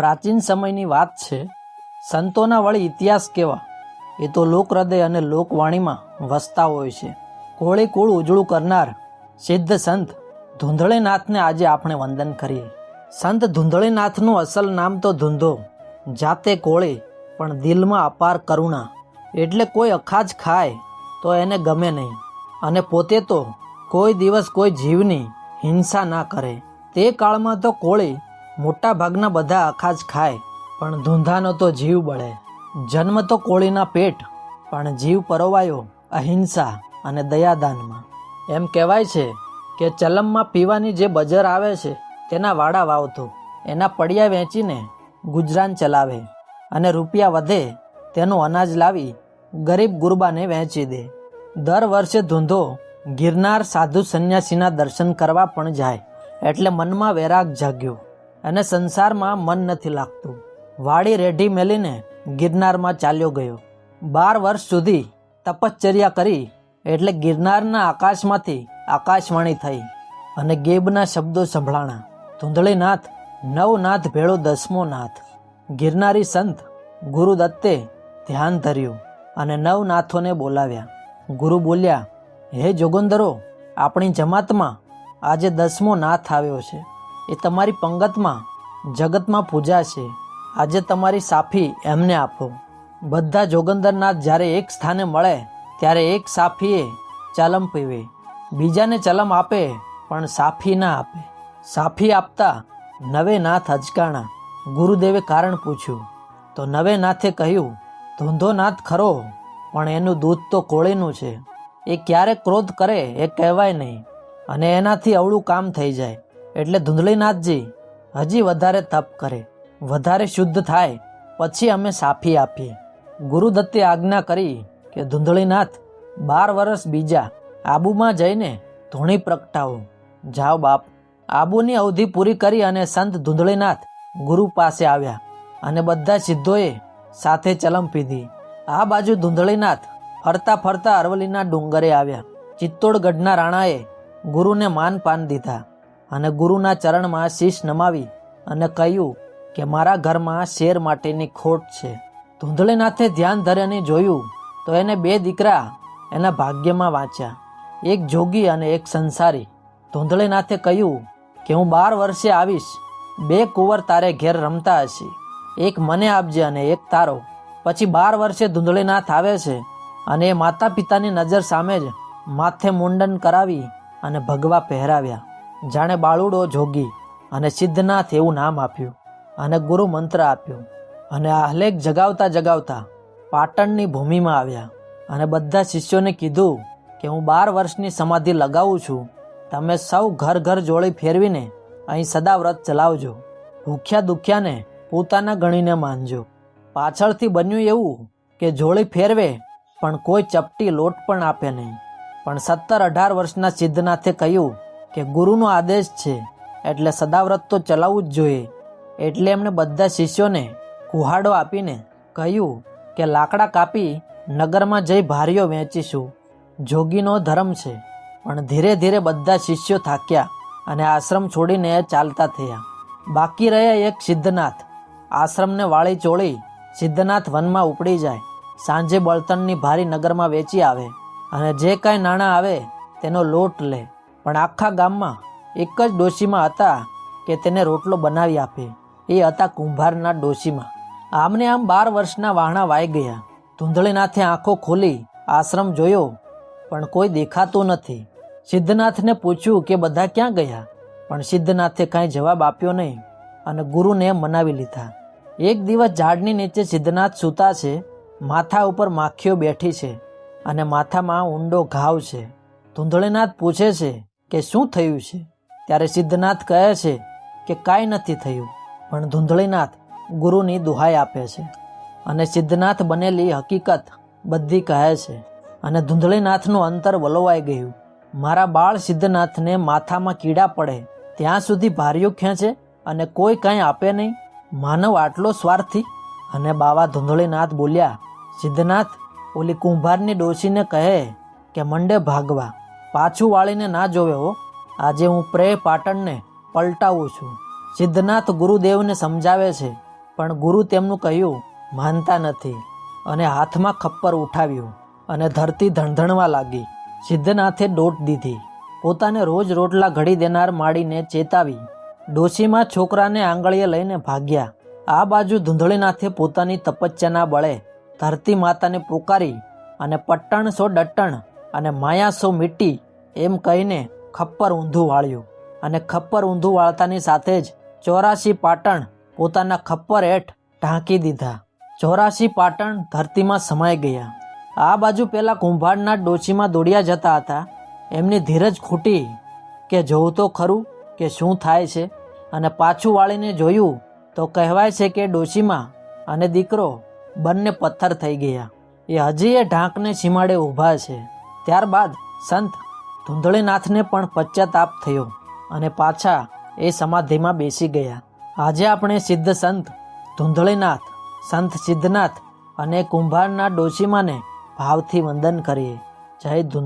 પ્રાચીન સમયની વાત છે, સંતોના વળી ઇતિહાસ કેવા? એ તો લોકહૃદય અને લોકવાણીમાં વસતા હોય છે. કોળી કુળ ઉજળું કરનાર સિદ્ધ સંત ધૂંધળીનાથને આજે આપણે વંદન કરીએ. સંત ધૂંધળીનાથનું અસલ નામ તો ધૂંધો, જાતે કોળી, પણ દિલમાં અપાર કરુણા. એટલે કોઈ અખાજ ખાય તો એને ગમે નહીં. અને પોતે તો કોઈ દિવસ કોઈ જીવની હિંસા ના કરે. તે કાળમાં તો કોળી મોટા ભાગના બધા અખાજ ખાય, પણ ધૂંધાનો તો જીવ બળે. જન્મ તો કોળીના પેટ, પણ જીવ પરોવાયો અહિંસા અને દયાદાનમાં. એમ કહેવાય છે કે ચલમમાં પીવાની જે બજર આવે છે, તેના વાડા વાવતો. એના પડિયા વેચીને ગુજરાન ચલાવે અને રૂપિયા વધે તેનું અનાજ લાવી ગરીબ ગુરબાને વહેંચી દે. દર વર્ષે ધૂંધો ગિરનાર સાધુ સંન્યાસીના દર્શન કરવા પણ જાય, એટલે મનમાં વૈરાગ જાગ્યો. અને સંસારમાં મન નથી લાગતું. વાડી રેઢી મેલીને ગિરનારમાં ચાલ્યો ગયો. બાર વર્ષ સુધી તપશ્ચર્યા કરી એટલે ગિરનારના આકાશમાંથી આકાશવાણી થઈ અને ગેબના શબ્દો સંભળાણા. ધૂંધળીનાથ, નવનાથ ભેળો દસમો નાથ. ગિરનારી સંત ગુરુદત્તે ધ્યાન ધર્યું અને નવનાથોને બોલાવ્યા. ગુરુ બોલ્યા, હે જોગંદરો, આપણી જમાતમાં આજે દસમો નાથ આવ્યો છે. એ તમારી પંગતમાં, જગતમાં પૂજા છે. આજે તમારી સાફી એમને આપો. બધા જોગંદરનાથ જ્યારે એક સ્થાને મળે, ત્યારે એક સાફીએ ચલમ પીવે. બીજાને ચલમ આપે, પણ સાફી ના આપે. સાફી આપતા નવે નાથ અચકાણા ગુરુદેવે કારણ પૂછ્યું. તો નવે નાથે કહ્યું ધૂંધો નાથ ખરો, પણ એનું દૂધ તો કોળીનું છે. એ ક્યારે ક્રોધ કરે એ કહેવાય નહીં. અને એનાથી અવળું કામ થઈ જાય. એટલે ધૂંધળીનાથજી, હજી વધારે તપ કરે. વધારે શુદ્ધ થાય, પછી અમે સાફી આપીએ. ગુરુદત્તે આજ્ઞા કરી કે, ધૂંધળીનાથ, બાર વર્ષ બીજા, આબુમાં જઈને ધૂણી પ્રગટાવો. જાઓ બાપ. આબુની અવધિ પૂરી કરી અને સંત ધૂંધળીનાથ ગુરુ પાસે આવ્યા અને બધા સિદ્ધોએ સાથે ચલમ પીધી. આ બાજુ ધૂંધળીનાથ ફરતા ફરતા અરવલ્લીના ડુંગરે આવ્યા. ચિત્તોડગઢના રાણાએ ગુરુને માન પાન દીધા. અને ગુરુના ચરણમાં શીશ નમાવી અને કહ્યું કે મારા ઘરમાં શેર માટેની ખોટ છે. ધૂંધળીનાથે ધ્યાન ધરીને જોયું તો એને બે દીકરા એના ભાગ્યમાં વાંચ્યા. એક જોગી અને એક સંસારી. ધૂંધળીનાથે કહ્યું કે હું બાર વર્ષે આવીશ. બે કુંવર તારે ઘેર રમતા હશે. એક મને આપજે અને એક તારો. પછી બાર વર્ષે ધૂંધળીનાથ આવે છે અને એ માતા પિતાની નજર સામે જ માથે મુંડન કરાવી અને ભગવા પહેરાવ્યા. જાણે બાળુડો જોગી અને સિદ્ધનાથ એવું નામ આપ્યું અને ગુરુ મંત્ર આપ્યો. અને આહલેખ જગાવતા જગાવતા પાટણની ભૂમિમાં આવ્યા. અને બધા શિષ્યોને કીધું કે હું બાર વર્ષની સમાધિ લગાવું છું. તમે સૌ ઘર ઘર જોડી ફેરવીને અહીં સદા વ્રત ચલાવજો. ભૂખ્યા દુખ્યાને પોતાના ગણીને માનજો. પાછળથી બન્યું એવું કે જોડી ફેરવે પણ કોઈ ચપટી લોટ પણ આપે નહીં. પણ સત્તર અઢાર વર્ષના સિદ્ધનાથે કહ્યું કે ગુરુનો આદેશ છે, એટલે સદાવ્રત તો ચલાવવું જ જોઈએ. એટલે એમણે બધા શિષ્યોને કુહાડો આપીને કહ્યું કે લાકડા કાપી નગરમાં જઈ ભારીઓ વેચીશું જોગીનો ધર્મ છે, પણ ધીરે ધીરે બધા શિષ્યો થાક્યા અને આશ્રમ છોડીને ચાલતા થયા. બાકી રહ્યા એક સિદ્ધનાથ. આશ્રમને વાળી ચોળી સિદ્ધનાથ વનમાં ઉપડી જાય, સાંજે બળતણની ભારી નગરમાં વેચી આવે અને જે કાંઈ નાણાં આવે તેનો લોટ લે. પણ આખા ગામમાં એક જ ડોશીમાં હતા કે તેને રોટલો બનાવી આપે. એ હતા કુંભારના ડોશીમાં. આમને આમ બાર વર્ષના વાહણા વાઈ ગયા. ધૂંધળીનાથે આંખો ખોલી, આશ્રમ જોયો, પણ કોઈ દેખાતું નથી. સિદ્ધનાથને પૂછ્યું કે બધા ક્યાં ગયા? પણ સિદ્ધનાથે કાંઈ જવાબ આપ્યો નહીં અને ગુરુને મનાવી લીધા. એક દિવસ ઝાડની નીચે સિદ્ધનાથ સૂતા છે, માથા ઉપર માખીઓ બેઠી છે અને માથામાં ઊંડો ઘાવ છે. ધૂંધળીનાથ પૂછે છે કે શું થયું છે? ત્યારે સિદ્ધનાથ કહે છે કે કાંઈ નથી થયું, પણ ધૂંધળીનાથ ગુરુની દુહાઈ આપે છે. અને સિદ્ધનાથ બનેલી હકીકત બધી કહે છે. અને ધૂંધળીનાથનું અંતર વલોવાઈ ગયું. મારા બાળ સિદ્ધનાથને માથામાં કીડા પડે, ત્યાં સુધી ભાર્યું ખેંચે અને કોઈ કાંઈ આપે નહીં. માનવ આટલો સ્વાર્થી? અને બાવા ધૂંધળીનાથ બોલ્યા, સિદ્ધનાથ, ઓલી કુંભારની ડોશીને કહે કે મંડે ભાગવા. પાછું વાળીને ના જોવે આજે હું પ્રે પાટણને પલટાવું છું. સિદ્ધનાથ ગુરુદેવને સમજાવે છે, પણ ગુરુ તેમનું કહ્યું, માનતા નથી. અને હાથમાં ખપ્પર ઉઠાવ્યું અને ધરતી ધણધણવા લાગી. સિદ્ધનાથે દોટ દીધી. પોતાને રોજ રોટલા ઘડી દેનાર માડીને ચેતાવી. ડોશીમાં છોકરાને આંગળીએ લઈને ભાગ્યા. આ બાજુ ધૂંધળીનાથે પોતાની તપસ્યાના બળે ધરતી માતાને પુકારી અને પટ્ટણ સો ડટ્ટણ અને માયા સૌ મીટી એમ કહીને ખપ્પર ઊંધું વાળ્યું. અને ખપ્પર ઊંધું વાળતાની સાથે જ ચોરાશી પાટણ પોતાના ખપ્પર હેઠ ઢાંકી દીધા. ચોરાશી પાટણ ધરતીમાં સમાઈ ગયા. આ બાજુ પેલા કુંભારના ડોશીમાં દોડ્યા જતા હતા. એમની ધીરજ ખૂટી કે જોવું તો ખરું કે શું થાય છે. અને પાછું વાળીને જોયું તો કહેવાય છે કે ડોશીમાં અને દીકરો બંને પથ્થર થઈ ગયા. એ હજી એ ઢાંકને સીમાડે ઊભા છે. ત્યારબાદ સંત ધૂંધળીનાથને પણ પશ્ચાતાપ થયો અને પાછા એ સમાધિમાં બેસી ગયા. આજે આપણે સિદ્ધ સંત ધૂંધળીનાથ, સંત સિદ્ધનાથ અને કુંભારના ડોશીમાને ભાવથી વંદન કરીએ. જય ધૂંધ